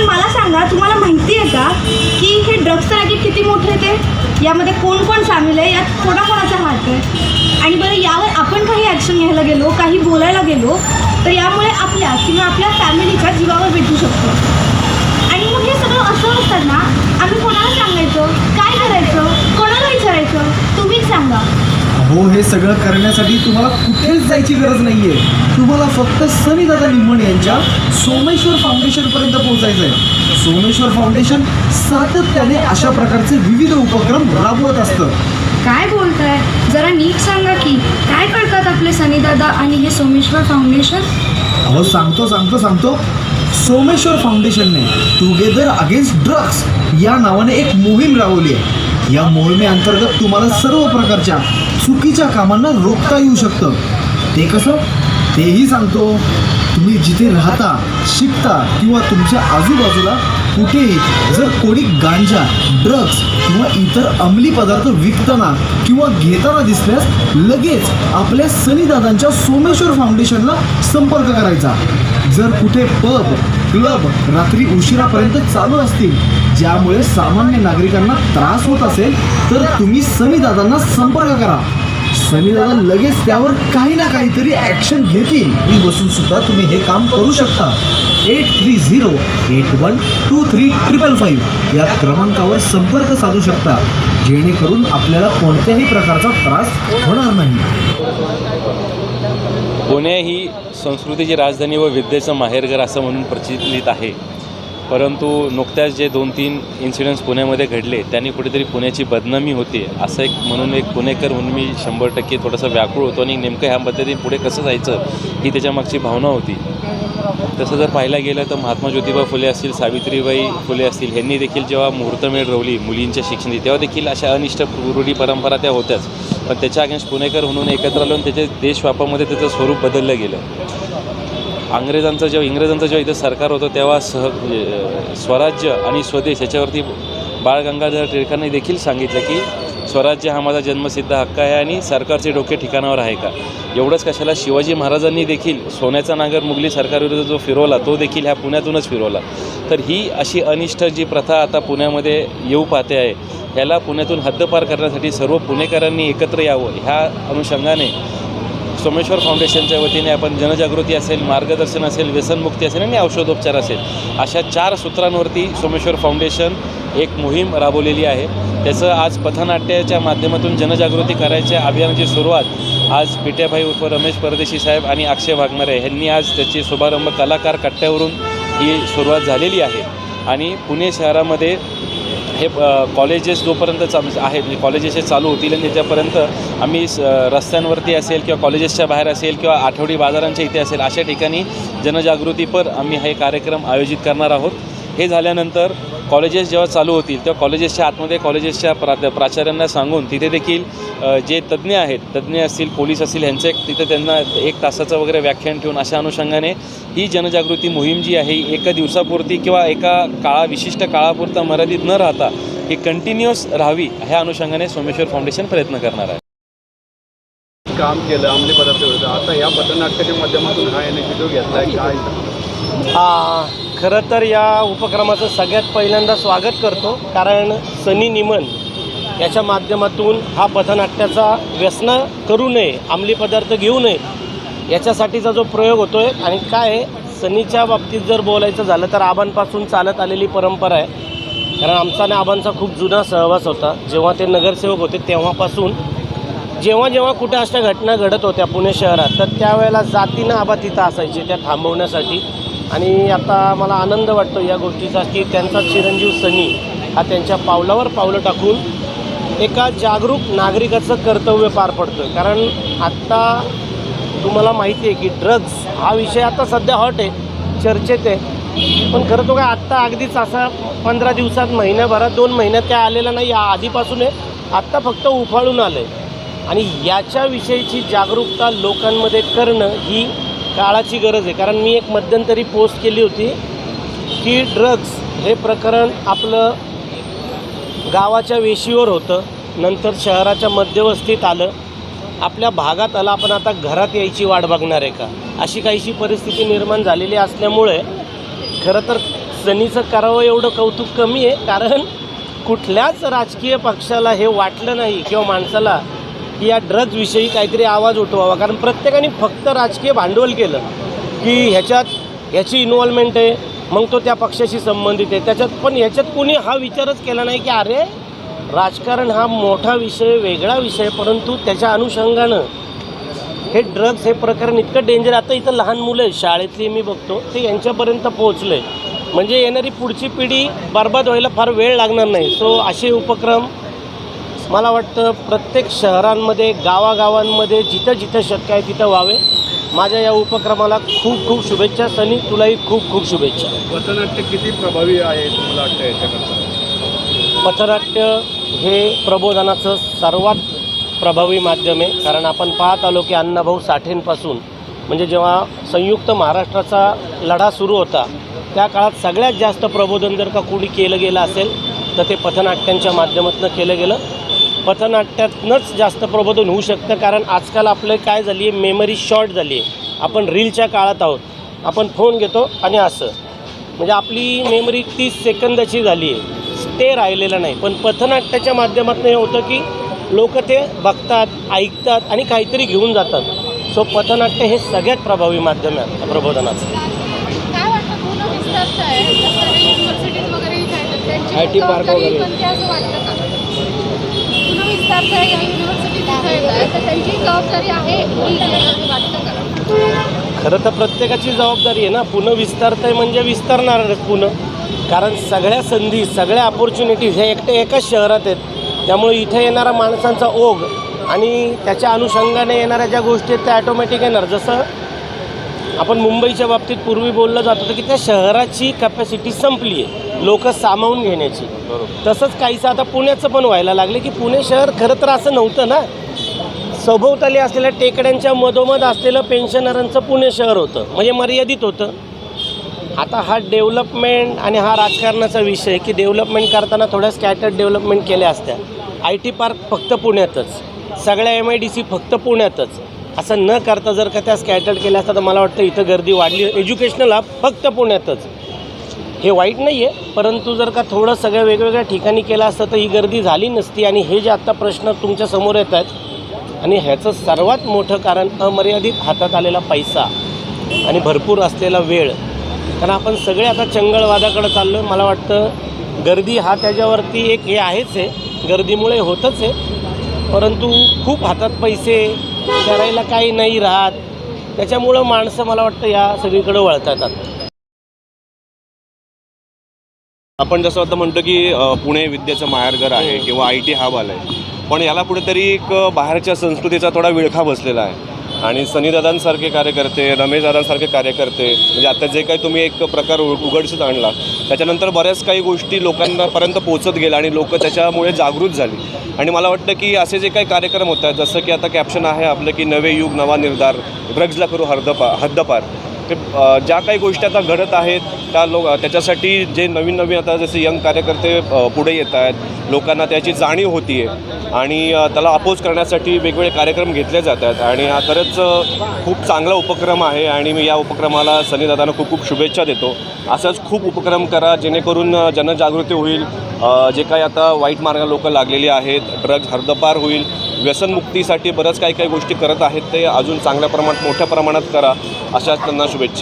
पण मला सांगा तुम्हाला माहिती आहे का की हे ड्रग्सचं रॅकेट किती मोठे ते? यामध्ये कोण कोण सामील आहे? यात कोणाकोणाचा हात आहे आणि बरं यावर आपण काही ॲक्शन घ्यायला गेलो काही बोलायला गेलो तर यामुळे आपल्या किंवा आपल्या फॅमिलीच्या जीवावर भेटू शकतो. आणि मग हे सगळं असं असताना आम्ही कोणाला सांगायचं काय करायचं कोणाला विचारायचं तुम्हीच सांगा हो हे सगळं करण्यासाठी तुम्हाला कुठेच जायची गरज नाहीये. तुम्हाला फक्त सनी दादा निम्मण यांच्या सोमेश्वर फाउंडेशन पर्यंत पोहोचायचं आहे सोमेश्वर फाउंडेशन सातत्याने अशा प्रकारचे विविध उपक्रम राबवत असतं. काय बोलताय? जरा नीट सांगा की काय करतात आपले सनीदादा आणि हे सोमेश्वर फाउंडेशन अहो सांगतो सांगतो सांगतो. सोमेश्वर फाउंडेशनने टुगेदर अगेन्स्ट ड्रग्स या नावाने एक मोहीम राबवली आहे. या मोहिमेअंतर्गत तुम्हाला सर्व प्रकारच्या चुकीच्या कामांना रोखता येऊ शकतं. ते कसं? तेही सांगतो तुम्ही जिथे राहता शिकता किंवा तुमच्या आजूबाजूला कुठेही जर कोणी गांजा ड्रग्स किंवा इतर अंमली पदार्थ विकताना किंवा घेताना दिसल्यास लगेच आपल्या सनीदादांच्या सोमेश्वर फाउंडेशनला संपर्क करायचा. जर कुठे पब क्लब रात्री उशिरापर्यंत चालू असतील ज्यामुळे सामान्य नागरिकांना त्रास होत असेल तर तुम्ही समीदादांना संपर्क करा. सनीदादा लगेच त्यावर काही ना काहीतरी ॲक्शन घेतील. मी बसून सुद्धा तुम्ही हे काम करू शकता. Eight three zero eight one two three triple five या क्रमांकावर संपर्क साधू शकता जेणेकरून आपल्याला कोणत्याही प्रकारचा त्रास होणार नाही. पुणे ही संस्कृतीची राजधानी व विद्येचं माहेरघर असं म्हणून प्रचलित आहे. परंतु नुकत्याच जे दोन तीन इन्सिडेंट्स पुण्यामध्ये घडले त्यांनी कुठेतरी पुण्याची बदनामी होते असं एक म्हणून एक पुणेकर म्हणून मी शंभर टक्के थोडंसं व्याकुळ होतो आणि नेमकं ह्या पद्धतीने पुढे कसं जायचं ही त्याच्यामागची भावना होती. तसं जर पाहायला गेलं तर महात्मा ज्योतिबा फुले असतील सावित्रीबाई फुले असतील ह्यांनी देखील जेव्हा मुहूर्तमेढ रवली मुलींच्या शिक्षणाची तेव्हा देखील अशा अनिष्ट रूढी परंपरा त्या होत्याच. पण त्याच्या अगेन्स्ट पुणेकर म्हणून एकत्र आलो आणि त्याच्या देशव्यापामध्ये त्याचं स्वरूप बदललं गेलं. अंग्रेजांचं जेव्हा इंग्रजांचं जेव्हा इथं सरकार होतं तेव्हा सह म्हणजे, स्वराज्य आणि स्वदेश याच्यावरती बाळ गंगाधर टिळकांनी देखील सांगितलं की स्वराज्य हा माझा जन्मसिद्ध हक्क आहे आणि सरकारचे डोके ठिकाणावर आहे का? एवढंच कशाला शिवाजी महाराजांनी देखील सोन्याचा नांगर मुघली सरकारविरुद्ध जो फिरवला तो देखील ह्या पुण्यातूनच फिरवला. तर ही अशी अनिष्ट जी प्रथा आता पुण्यामध्ये येऊ पाहते आहे ह्याला पुण्यातून हद्दपार करण्यासाठी सर्व पुणेकरांनी एकत्र यावं ह्या अनुषंगाने सोमेश्वर फाउंडेशनच्या वतीने आपण जनजागृती असेल मार्गदर्शन असेल व्यसनमुक्ती असेल आणि औषधोपचार असेल अशा चार सूत्रांवरती सोमेश्वर फाउंडेशन एक मोहीम राबवलेली आहे. त्याचं आज पथनाट्याच्या माध्यमातून जनजागृती करायच्या अभियानाची सुरुवात आज पिट्याभाई उर्फ रमेश परदेशी साहेब आणि अक्षय वाघमारे यांनी आज त्याची शुभारंभ कलाकार कट्ट्यावरून ही सुरुवात झालेली आहे. आणि पुणे शहरामध्ये हे कॉलेजेस जोपर्यंत चा आहेत म्हणजे कॉलेजेस हे चालू होतील आणि त्याच्यापर्यंत आम्ही स- रस्त्यांवरती असेल किंवा कॉलेजेसच्या बाहेर असेल किंवा आठवडी बाजारांच्या इथे असेल अशा ठिकाणी जनजागृतीपर आम्ही हे कार्यक्रम आयोजित करणार आहोत. हे झाल्यानंतर कॉलेजेस जेव्हा चालू होतील तेव्हा कॉलेजेसच्या आतमध्ये कॉलेजेसच्या प्रा प्राचार्यांना सांगून तिथे देखील जे तज्ज्ञ आहेत तज्ज्ञ असतील पोलीस असतील ह्यांचं एक तिथे त्यांना एक तासाचं वगैरे व्याख्यान ठेवून अशा अनुषंगाने ही जनजागृती मोहीम जी आहे एका दिवसापुरती किंवा एका काळा विशिष्ट काळापुरता मर्यादित न राहता ही कंटिन्युअस राहावी ह्या अनुषंगाने सोमेश्वर फाउंडेशन प्रयत्न करणार आहे. काम केलं अंमली पदार्थ आता या पथनाट्याच्या माध्यमातून हा इनिशिएटिव्ह घेतलाय काय? आ, खरं तर या उपक्रमाचं सगळ्यात पहिल्यांदा स्वागत करतो कारण सनी निमन याच्या माध्यमातून हा पथनाट्याचा व्यसन करू नये अंमली पदार्थ घेऊ नये याच्यासाठीचा जो प्रयोग होतो आहे आणि काय आहे, सनीच्या बाबतीत जर बोलायचं झालं तर आबांपासून चालत आलेली परंपरा आहे. कारण आमचा आणि आबांचा खूप जुना सहवास होता. जेव्हा ते नगरसेवक होते तेव्हापासून जेव्हा जेव्हा कुठे अशा घटना घडत होत्या पुणे शहरात तर त्यावेळेला जातीनं आबा तिथं असायचे त्या थांबवण्यासाठी. आणि आता मला आनंद वाटतो या गोष्टीचा की त्यांचा चिरंजीव सनी हा त्यांच्या पावलावर पावलं टाकून एका जागरूक नागरिकाचं कर्तव्य पार पडतं कारण आत्ता तुम्हाला माहिती आहे की ड्रग्ज हा विषय आता सध्या हॉट आहे चर्चेत आहे. पण खरं तो काय आत्ता अगदीच असा पंधरा दिवसात महिन्याभरात दोन महिन्यात काय आलेला नाही या आधीपासून आहे. आत्ता फक्त उफाळून आलं आहे आणि याच्याविषयीची जागरूकता लोकांमध्ये करणं ही काळाची गरज आहे. कारण मी एक मध्यंतरी पोस्ट केली होती की ड्रग्स हे प्रकरण आपलं गावाच्या वेशीवर होतं. नंतर शहराच्या मध्यवस्तीत आलं. आपल्या भागात आलं आपण आता घरात यायची वाट बघणार आहे का? अशी काहीशी परिस्थिती निर्माण झालेली असल्यामुळे खरं तर सनीचं करावं एवढं कौतुक कमी आहे. कारण कुठल्याच राजकीय पक्षाला हे वाटलं नाही किंवा माणसाला की या ड्रग्जविषयी काहीतरी आवाज उठवावा. कारण प्रत्येकाने फक्त राजकीय भांडवल केलं की ह्याच्यात ह्याची इन्व्हॉल्वमेंट आहे मग तो त्या पक्षाशी संबंधित आहे. त्याच्यात पण ह्याच्यात कोणी हा विचारच केला नाही की अरे राजकारण हा मोठा विषय वेगळा विषय परंतु त्याच्या अनुषंगानं हे ड्रग्ज हे प्रकरण इतकं डेंजर आता इथं लहान मुलं आहेत शाळेतली मी बघतो ते यांच्यापर्यंत पोहोचलं. आहे म्हणजे येणारी पुढची पिढी बरबाद व्हायला फार वेळ लागणार नाही. सो असे उपक्रम मला वाटतं प्रत्येक शहरांमध्ये गावागावांमध्ये जिथं जिथं शक्य आहे तिथं व्हावे. माझ्या या उपक्रमाला खूप खूप शुभेच्छा सनी तुलाही खूप खूप शुभेच्छा. पथनाट्य किती प्रभावी आहे तुम्हाला वाटतं पथनाट्य हे प्रबोधनाचं सर्वात प्रभावी माध्यम आहे. कारण आपण पाहत आलो की अण्णाभाऊ साठेंपासून म्हणजे जेव्हा संयुक्त महाराष्ट्राचा लढा सुरू होता त्या काळात सगळ्यात जास्त प्रबोधन जर का कोणी केलं गेलं असेल तर ते पथनाट्यांच्या माध्यमातून केलं गेलं. पथनाट्यातनंच जास्त प्रबोधन होऊ शकतं कारण आजकाल आपलं काय झाली आहे मेमरी शॉर्ट झाली आहे. आपण रीलच्या काळात आहोत. आपण फोन घेतो आणि असं. म्हणजे आपली मेमरी तीस सेकंदाची झाली आहे. स्टे राहिलेलं नाही. पण पथनाट्याच्या माध्यमातून हे होतं की लोक ते बघतात ऐकतात आणि काहीतरी घेऊन जातात. सो पथनाट्य हे सगळ्यात प्रभावी माध्यम आहे प्रबोधनाचं. जसं हे युनिव्हर्सिटीज वगैरे इथे आहेत त्यांची IT park जबाबदारी वगैरे. पण ते असं वाटतं का पूर्ण विस्तारचं आहे या युनिव्हर्सिटीत आहे तर त्यांची जबाबदारी आहे ही वाटतं खरं तर प्रत्येकाची जबाबदारी आहे ना. पुणे विस्तारत आहे म्हणजे विस्तारणारच पुणे. कारण सगळ्या संधी सगळ्या ऑपॉर्च्युनिटीज ह्या एकट्या एकाच शहरात आहेत. त्यामुळे इथे येणारा माणसांचा ओघ आणि त्याच्या अनुषंगाने येणाऱ्या ज्या गोष्टी आहेत त्या ॲटोमॅटिक येणार. जसं आपण मुंबईच्या बाबतीत पूर्वी बोललं जात होतं की त्या शहराची कॅपॅसिटी संपली आहे. लोक सामावून घेण्याची. तसंच काहीसं आता पुण्याचं पण व्हायला लागले की पुणे शहर खरं तर असं नव्हतं ना. सभोवताली असलेल्या टेकड्यांच्या मधोमध असलेलं पेन्शनरांचं पुणे शहर होतं. म्हणजे मर्यादित होतं. आता हा डेव्हलपमेंट आणि हा राजकारणाचा विषय की डेव्हलपमेंट करताना थोड्या स्कॅटर्ड डेव्हलपमेंट केल्या असत्या. आय टी पार्क फक्त पुण्यातच. सगळ्या एम आय डी सी फक्त पुण्यातच. असं न करता जर का त्या स्कॅटर्ड केल्या असतात तर मला वाटतं इथं गर्दी वाढली. एज्युकेशनल हा फक्त पुण्यातच. हे वाईट नाही आहे परंतु जर का थोडं सगळ्या वेगवेगळ्या ठिकाणी केलं असतं तर ही गर्दी झाली नसती आणि हे जे आत्ता प्रश्न तुमच्यासमोर येत आहेत आणि ह्याचं सर्वात मोठं कारण अमर्यादित हातात आलेला पैसा आणि भरपूर असलेला वेळ. कारण आपण सगळे आता चंगळवादाकडे चाललो आहे मला वाटतं गर्दी हा त्याच्यावरती एक हे आहेच आहे. गर्दीमुळे होतच आहे. परंतु खूप हातात पैसे करायला काही नाही राहत. त्याच्यामुळं माणसं मला वाटतं या सगळीकडे वळतात आपण जसं आता म्हणतो की पुणे विद्येचं माहेरघर आहे किंवा आय टी हब आलं आहे पण याला कुठेतरी एक बाहेरच्या संस्कृतीचा थोडा विळखा बसलेला आहे. आणि सनीदादांसारखे कार्यकर्ते रमेशदादांसारखे कार्यकर्ते म्हणजे आता जे काही तुम्ही एक प्रकार उघ- उघडकीस आणला त्याच्यानंतर बऱ्याच काही गोष्टी लोकांपर्यंत पोहोचत गेल्या आणि लोक त्याच्यामुळे जागृत झाली. आणि मला वाटतं की असे जे काही कार्यक्रम होत आहेत जसं की आता कॅप्शन आहे आपलं की नवे युग नवा निर्धार ड्रग्जला करू हद्दपार हद्दपार. ते ज्या काही गोष्टी आता घडत आहेत त्या लोक त्याच्यासाठी जे नवीन नवीन आता जसे यंग कार्यकर्ते पुढे येत आहेत लोकांना त्याची जाणीव होती आहे आणि त्याला अपोज करण्यासाठी वेगवेगळे कार्यक्रम घेतले जातात. आणि हा खरंच खूप चांगला उपक्रम आहे आणि मी या उपक्रमाला सनीदादांना खूप खूप शुभेच्छा देतो. असंच खूप उपक्रम करा जेणेकरून जनजागृती होईल. जे काही आता वाईट मार्गाला लोकं लागलेली आहेत ड्रग्ज हरदपार होईल व्यसनमुक्तीसाठी बऱ्याच काही काही गोष्टी करत आहेत ते अजून चांगल्या प्रमाणात मोठ्या प्रमाणात करा अशाच त्यांना शुभेच्छा.